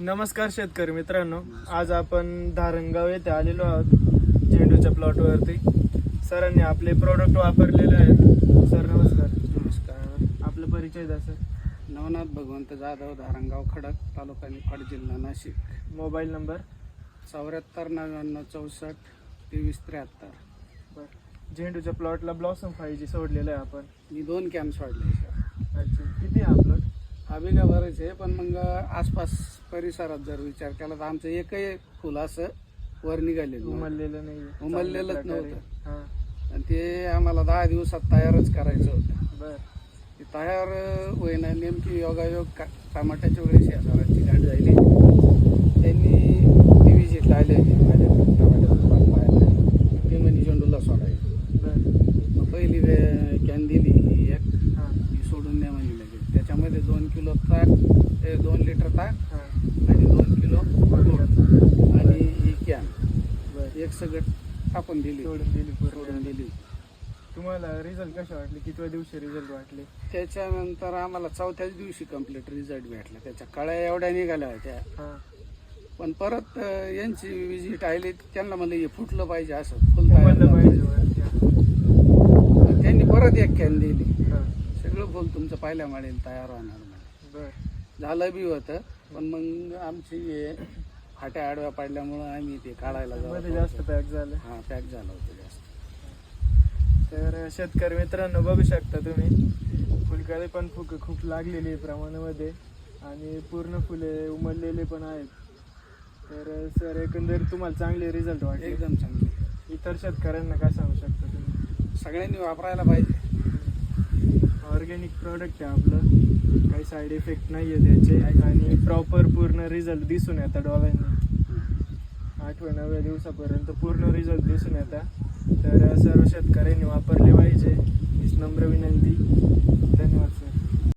नमस्कार शेतकरी मित्रांनो आज आपण धारणगाव येथे आलेलो आहोत झेंडूच्या प्लॉटवरती सरांनी आपले प्रोडक्ट वापरलेले आहेत. सर नमस्कार. नमस्कार. आपला परिचय द्या सर. नवनाथ भगवंत जाधव धारणगाव खडक तालुका निफाड जिल्हा नाशिक. Mobile number? चौऱ्याहत्तर नव्याण्णव चौसष्ट तेवीस त्र्याहत्तर. बरं. झेंडूच्या प्लॉटला ब्लॉसम फाईव्ह जी सोडलेलं आहे आपण. मी दोन कॅन सोडले सर. अच्छा. किती आहे हा प्लॉट हा बिघा बरेच आहे पण मग आसपास परिसरात जर विचार केला तर आमचं एकही फुल असं वर निघालेलं. उमललेलं नाही. उमललेलंच नव्हतं. हां. आणि ते आम्हाला दहा दिवसात तयारच करायचं होतं. बरं. ते तयार होईना नेमकी योगायोग का टमाट्याच्या वेळेस या सरांची गाठ झाली. त्यांनी टी व्ही आले होते माझ्या टमाट्याचं पाहायला. ते म्हणे झेंडूला सोडायचं. पहिली वे- कॅन दिली ही एक हां ही सोडून द्या म्हणजे लगेच त्याच्यामध्ये दोन किलो ताक ते दोन लिटर ताक आणि दोन किलो दूध. आणि ही कॅन. एक सगळं टाकून दिली. सोडून दिली सोडून दिली. तुम्हाला रिझल्ट कसे वाटले? कितव्या दिवशी रिझल्ट वाटले? त्याच्यानंतर आम्हाला चौथ्याच दिवशी कंप्लीट रिझल्ट भेटला. त्याच्या कळ्या एवढ्या निघाल्या होत्या. पण परत यांची विजिट आली त्यांना म्हणलं हे फुटलं पाहिजे असं. फुल तयार उमललं झालं पाहिजे त्यांनी परत एक कॅन दिली. फुल तुमचं पहिल्या माळेल तयार होणार म्हणे. बरं. झालं बी होतं पण मग आमची हे फाट्या आडव्या पडल्यामुळं आम्ही ते काढायला मध्ये जास्त पॅक झालं. हा पॅक झालं होतं जास्त. तर शेतकरी मित्रांनो बघू शकता तुम्ही फुलकळी पण फुक खूप लागलेली आहे प्रमाणामध्ये आणि पूर्ण फुले उमललेले पण आहेत. तर सर एकंदरीत तुम्हाला चांगले रिझल्ट वाटले. एकदम चांगली. इतर शेतकऱ्यांना काय सांगू शकता तुम्ही? सगळ्यांनी वापरायला पाहिजे. ऑर्गॅनिक प्रॉडक्ट आहे आपलं. काही साईड इफेक्ट नाही आहे त्याचे. आणि प्रॉपर पूर्ण रिझल्ट दिसून येतात डोळ्यांना. आठव्या दिवसापर्यंत पूर्ण रिझल्ट दिसून येतात तर सर्व शेतकऱ्यांनी वापरले पाहिजे. हीच नम्र विनंती.